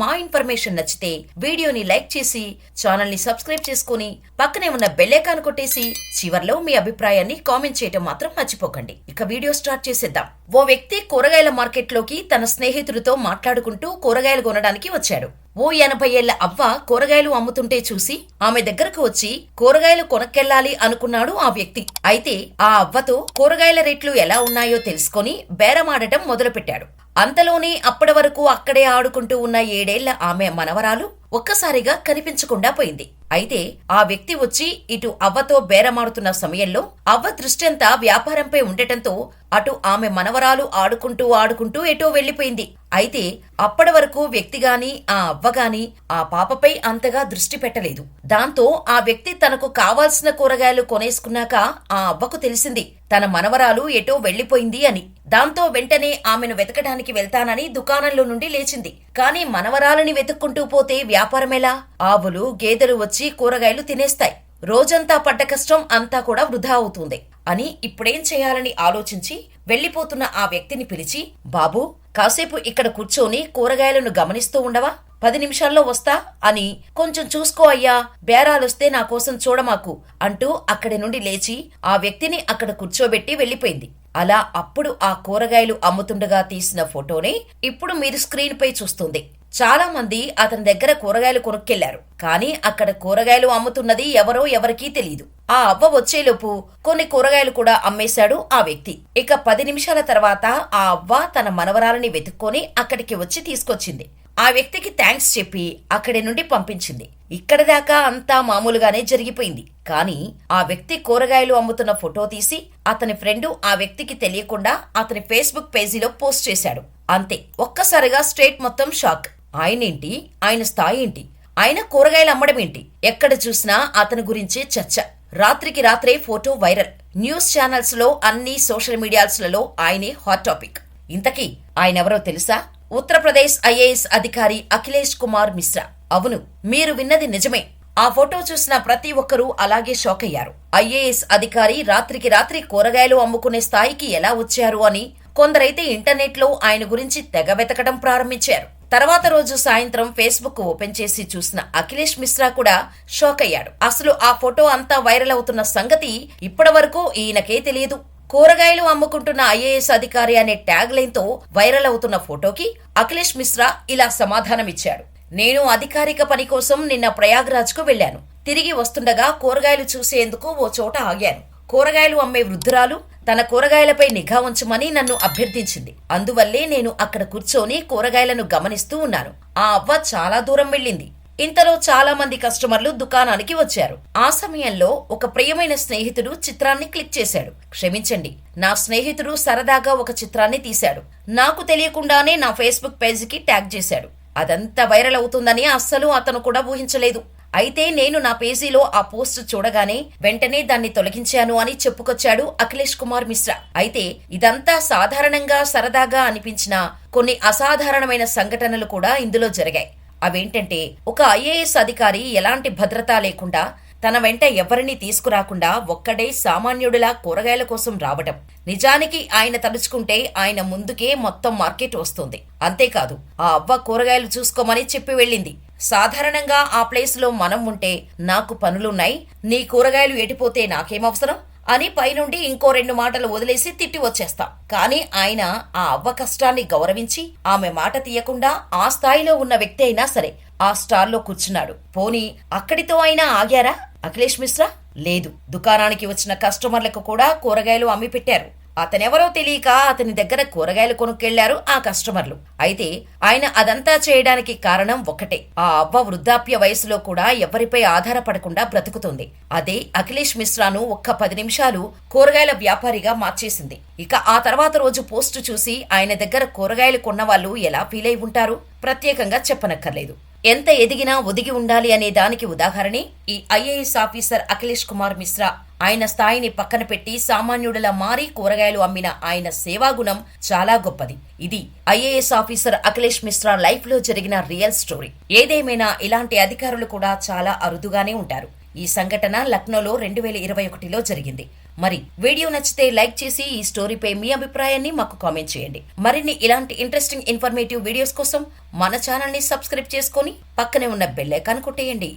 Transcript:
మా ఇన్ఫర్మేషన్ నచ్చితే వీడియోని లైక్ చేసి ఛానల్ని సబ్స్క్రైబ్ చేసుకుని పక్కనే ఉన్న బెల్లైకాన్ కొట్టేసి చివర్లో మీ అభిప్రాయాన్ని కామెంట్ చేయటం మాత్రం మర్చిపోకండి. ఇక వీడియో స్టార్ట్ చేసేద్దాం. ఓ వ్యక్తి కూరగాయల మార్కెట్లోకి తన స్నేహితుడితో మాట్లాడుకుంటూ కూరగాయలు కొనడానికి వచ్చాడు. ఓ ఎనభై ఏళ్ళ అవ్వ కూరగాయలు అమ్ముతుంటే చూసి ఆమె దగ్గరకు వచ్చి కూరగాయలు కొనక్కెళ్ళాలి అనుకున్నాడు ఆ వ్యక్తి. అయితే ఆ అవ్వతో కూరగాయల రేట్లు ఎలా ఉన్నాయో తెలుసుకొని బేరమాడటం మొదలుపెట్టాడు. అంతలోనే అప్పటి వరకు అక్కడే ఆడుకుంటూ ఉన్న ఏడేళ్ళ ఆమె మనవరాలు ఒక్కసారిగా కనిపించకుండా పోయింది. అయితే ఆ వ్యక్తి వచ్చి ఇటు అవ్వతో బేరమాడుతున్న సమయంలో అవ్వ దృష్టంతా వ్యాపారంపై ఉండటంతో అటు ఆమె మనవరాలు ఆడుకుంటూ ఆడుకుంటూ ఎటో వెళ్ళిపోయింది అయితే అప్పటి వరకు వ్యక్తిగాని ఆ అవ్వగాని ఆ పాపపై అంతగా దృష్టి పెట్టలేదు. దాంతో ఆ వ్యక్తి తనకు కావాల్సిన కూరగాయలు కొనేసుకున్నాక ఆ అవ్వకు తెలిసింది తన మనవరాలు ఎటో వెళ్ళిపోయింది అని. దాంతో వెంటనే ఆమెను వెతకడానికి వెళ్తానని దుకాణంలో నుండి లేచింది. కానీ మనవరాలని వెతుక్కుంటూ పోతే వ్యాపారమెలా ఆవులు గేదెలు వచ్చి కూరగాయలు తినేస్తాయి. రోజంతా పడ్డ కష్టం అంతా కూడా వృధా అవుతుంది. అని ఇప్పుడేం చేయాలని ఆలోచించి వెళ్ళిపోతున్న ఆ వ్యక్తిని పిలిచి బాబూ కాసేపు ఇక్కడ కూర్చొని కూరగాయలను గమనిస్తూ ఉండవా? పది నిమిషాల్లో వస్తా అని కొంచెం చూసుకో అయ్యా బేరాలొస్తే నా కోసం చూడమాకు అంటూ అక్కడి నుండి లేచి ఆ వ్యక్తిని అక్కడ కూర్చోబెట్టి వెళ్ళిపోయింది. అలా అప్పుడు ఆ కూరగాయలు అమ్ముతుండగా తీసిన ఫోటోని ఇప్పుడు మీరు స్క్రీన్ పై చూస్తుంది. చాలా మంది అతని దగ్గర కూరగాయలు కొనుక్కెళ్ళారు. కానీ అక్కడ కూరగాయలు అమ్ముతున్నది ఎవరో ఎవరికీ తెలియదు ఆ అవ్వ వచ్చేలోపు కొన్ని కూరగాయలు కూడా అమ్మేశాడు ఆ వ్యక్తి. ఇక పది నిమిషాల తర్వాత ఆ అవ్వ తన మనవరాలని వెతుక్కొని అక్కడికి వచ్చి తీసుకొచ్చింది. ఆ వ్యక్తికి థ్యాంక్స్ చెప్పి అక్కడి నుండి పంపించింది. ఇక్కడ దాకా అంతా మామూలుగానే జరిగిపోయింది. కానీ ఆ వ్యక్తి కూరగాయలు అమ్ముతున్న ఫోటో తీసి అతని ఫ్రెండు ఆ వ్యక్తికి తెలియకుండా అతని ఫేస్బుక్ పేజీలో పోస్ట్ చేశాడు. అంతే ఒక్కసారిగా స్ట్రేట్ మొత్తం షాక్. ఆయనేంటి? ఆయన స్థాయి ఏంటి? ఆయన కూరగాయలు అమ్మడం ఏంటి? ఎక్కడ చూసినా అతని గురించే చర్చ. రాత్రికి రాత్రే ఫోటో వైరల్. న్యూస్ ఛానల్స్లో అన్ని సోషల్ మీడియాస్లలో ఆయనే హాట్ టాపిక్. ఇంతకీ ఆయనెవరో తెలుసా? ఉత్తరప్రదేశ్ ఐఏఎస్ అధికారి అఖిలేష్ కుమార్ మిశ్రా. అవును మీరు విన్నది నిజమే. ఆ ఫోటో చూసిన ప్రతి ఒక్కరూ అలాగే షాక్ అయ్యారు. ఐఏఎస్ అధికారి రాత్రికి రాత్రి కూరగాయలు అమ్ముకునే స్థాయికి ఎలా వచ్చారు అని కొందరైతే ఇంటర్నెట్లో ఆయన గురించి తెగ వెతకడం ప్రారంభించారు. తర్వాత రోజు సాయంత్రం ఫేస్బుక్ ఓపెన్ చేసి చూసిన అఖిలేష్ మిశ్రా కూడా షాక్ అయ్యాడు. అసలు ఆ ఫోటో అంతా వైరల్ అవుతున్న సంగతి ఇప్పటి వరకు ఈయనకే తెలియదు. కూరగాయలు అమ్ముకుంటున్న ఐఏఎస్ అధికారి అనే ట్యాగ్ లైన్తో వైరల్ అవుతున్న ఫోటోకి అఖిలేష్ మిశ్రా ఇలా సమాధానమిచ్చాడు. నేను అధికారిక పని కోసం నిన్న ప్రయాగ్రాజ్కు వెళ్ళాను తిరిగి వస్తుండగా కూరగాయలు చూసేందుకు ఓ చోట ఆగాను. కూరగాయలు అమ్మే వృద్ధురాలు తన కూరగాయలపై నిఘా ఉంచమని నన్ను అభ్యర్థించింది. అందువల్లే నేను అక్కడ కూర్చొని కూరగాయలను గమనిస్తూ ఉన్నాను. ఆ అవ్వ చాలా దూరం వెళ్ళింది. ఇంతలో చాలా మంది కస్టమర్లు దుకాణానికి వచ్చారు. ఆ సమయంలో ఒక ప్రియమైన స్నేహితుడు చిత్రాన్ని క్లిక్ చేశాడు. క్షమించండి నా స్నేహితుడు సరదాగా ఒక చిత్రాన్ని తీశాడు. నాకు తెలియకుండానే నా ఫేస్బుక్ పేజీకి ట్యాగ్ చేశాడు. అదంతా వైరల్ అవుతుందని అస్సలు అతను కూడా ఊహించలేదు. అయితే నేను నా పేజీలో ఆ పోస్ట్ చూడగానే వెంటనే దాన్ని తొలగించాను అని చెప్పుకొచ్చాడు అఖిలేష్ కుమార్ మిశ్రా. అయితే ఇదంతా సాధారణంగా సరదాగా అనిపించిన కొన్ని అసాధారణమైన సంఘటనలు కూడా ఇందులో జరిగాయి. అవేంటంటే ఒక ఐఏఎస్ అధికారి ఎలాంటి భద్రత లేకుండా తన వెంట ఎవరిని తీసుకురాకుండా ఒక్కడే సామాన్యుడిలా కూరగాయల కోసం రావడం నిజానికి ఆయన తలుచుకుంటే ఆయన ముందుకే మొత్తం మార్కెట్ వస్తుంది. అంతేకాదు ఆ అవ్వ కూరగాయలు చూసుకోమని చెప్పి వెళ్ళింది. సాధారణంగా ఆ ప్లేస్లో మనం ఉంటే నాకు పనులున్నాయి నీ కూరగాయలు ఎటిపోతే నాకేమవసరం? అని పైనుండి ఇంకో రెండు మాటలు వదిలేసి తిట్టి వచ్చేస్తాం. కానీ ఆయన ఆ అవ్వ కష్టాన్ని గౌరవించి ఆమె మాట తీయకుండా ఆ స్థాయిలో ఉన్న వ్యక్తి అయినా సరే ఆ స్టార్లో కూర్చున్నాడు. పోనీ అక్కడితో అయినా ఆగారా? అఖిలేష్ మిశ్రా? లేదు. దుకాణానికి వచ్చిన కస్టమర్లకు కూడా కూరగాయలు అమ్మి పెట్టారు. అతనెవరో తెలియక అతని దగ్గర కూరగాయలు కొనుక్కెళ్ళారు ఆ కస్టమర్లు. అయితే ఆయన అదంతా చేయడానికి కారణం ఒక్కటే. ఆ అవ్వ వృద్ధాప్య వయసులో కూడా ఎవరిపై ఆధారపడకుండా బ్రతుకుతుంది. అదే అఖిలేష్ మిశ్రాను ఒక్క పది నిమిషాలు కూరగాయల వ్యాపారిగా మార్చేసింది. ఇక ఆ తర్వాత రోజు పోస్టు చూసి ఆయన దగ్గర కూరగాయలు కొన్న వాళ్ళు ఎలా ఫీల్ ఉంటారు? ప్రత్యేకంగా చెప్పనక్కర్లేదు. ఎంత ఎదిగినా ఒదిగి ఉండాలి అనే దానికి ఉదాహరణే ఈ ఐఏఎస్ ఆఫీసర్ అఖిలేష్ కుమార్ మిశ్రా. ఆయన స్థాయిని పక్కన పెట్టి సామాన్యుడిలా మారి కూరగాయలు అమ్మిన ఆయన సేవాగుణం చాలా గొప్పది. ఇది ఐఏఎస్ ఆఫీసర్ అఖిలేష్ మిశ్రా లైఫ్లో జరిగిన రియల్ స్టోరీ. ఏదేమైనా ఇలాంటి అధికారులు కూడా చాలా అరుదుగానే ఉంటారు. ఈ సంఘటన లక్నోలో రెండు వేల ఇరవై ఒకటిలో జరిగింది. మరి వీడియో నచ్చితే లైక్ చేసి ఈ స్టోరీపై మీ అభిప్రాయాన్ని మాకు కామెంట్ చేయండి. మరిన్ని ఇలాంటి ఇంట్రెస్టింగ్ ఇన్ఫర్మేటివ్ వీడియోస్ కోసం మన ఛానల్ని సబ్స్క్రైబ్ చేసుకొని పక్కనే ఉన్న బెల్ ఐకాన్ కొట్టేయండి.